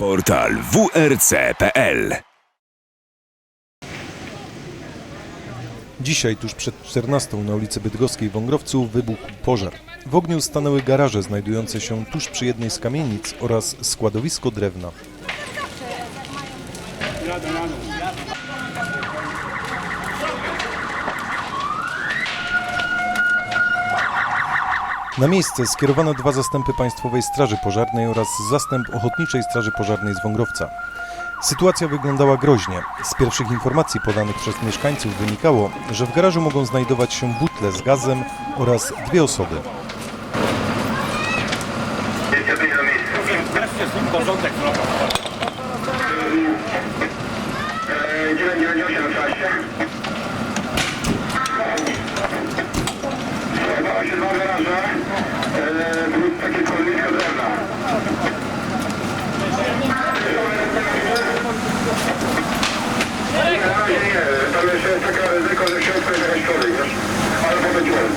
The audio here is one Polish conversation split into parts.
Portal wrc.pl Dzisiaj, tuż przed 14 na ulicy Bydgoskiej w Wągrowcu wybuchł pożar. W ogniu stanęły garaże znajdujące się tuż przy jednej z kamienic oraz składowisko drewna. Na miejsce skierowano dwa zastępy Państwowej Straży Pożarnej oraz zastęp Ochotniczej Straży Pożarnej z Wągrowca. Sytuacja wyglądała groźnie. Z pierwszych informacji podanych przez mieszkańców wynikało, że w garażu mogą znajdować się butle z gazem oraz dwie osoby. Wreszcie z nim porządek. 998 w czasie. Zajmowały się dwa garaże, e, plus takie kolonisko drewna. Nie, na razie jeszcze jest taka ryzyko, że środku jest jakaś kolej, wiesz? ale powiedziałem.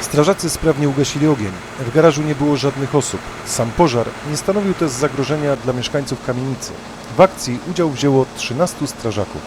Strażacy sprawnie ugasili ogień. W garażu nie było żadnych osób. Sam pożar nie stanowił też zagrożenia dla mieszkańców kamienicy. W akcji udział wzięło 13 strażaków.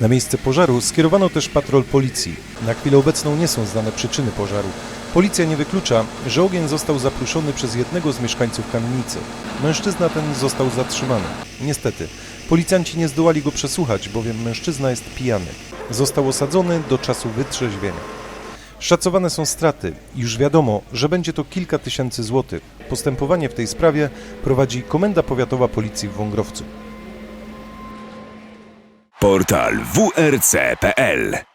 Na miejsce pożaru skierowano też patrol policji. Na chwilę obecną nie są znane przyczyny pożaru. Policja nie wyklucza, że ogień został zapruszony przez jednego z mieszkańców kamienicy. Mężczyzna ten został zatrzymany. Niestety, policjanci nie zdołali go przesłuchać, bowiem mężczyzna jest pijany. Został osadzony do czasu wytrzeźwienia. Szacowane są straty. Już wiadomo, że będzie to kilka tysięcy złotych. Postępowanie w tej sprawie prowadzi Komenda Powiatowa Policji w Wągrowcu. Portal wrc.pl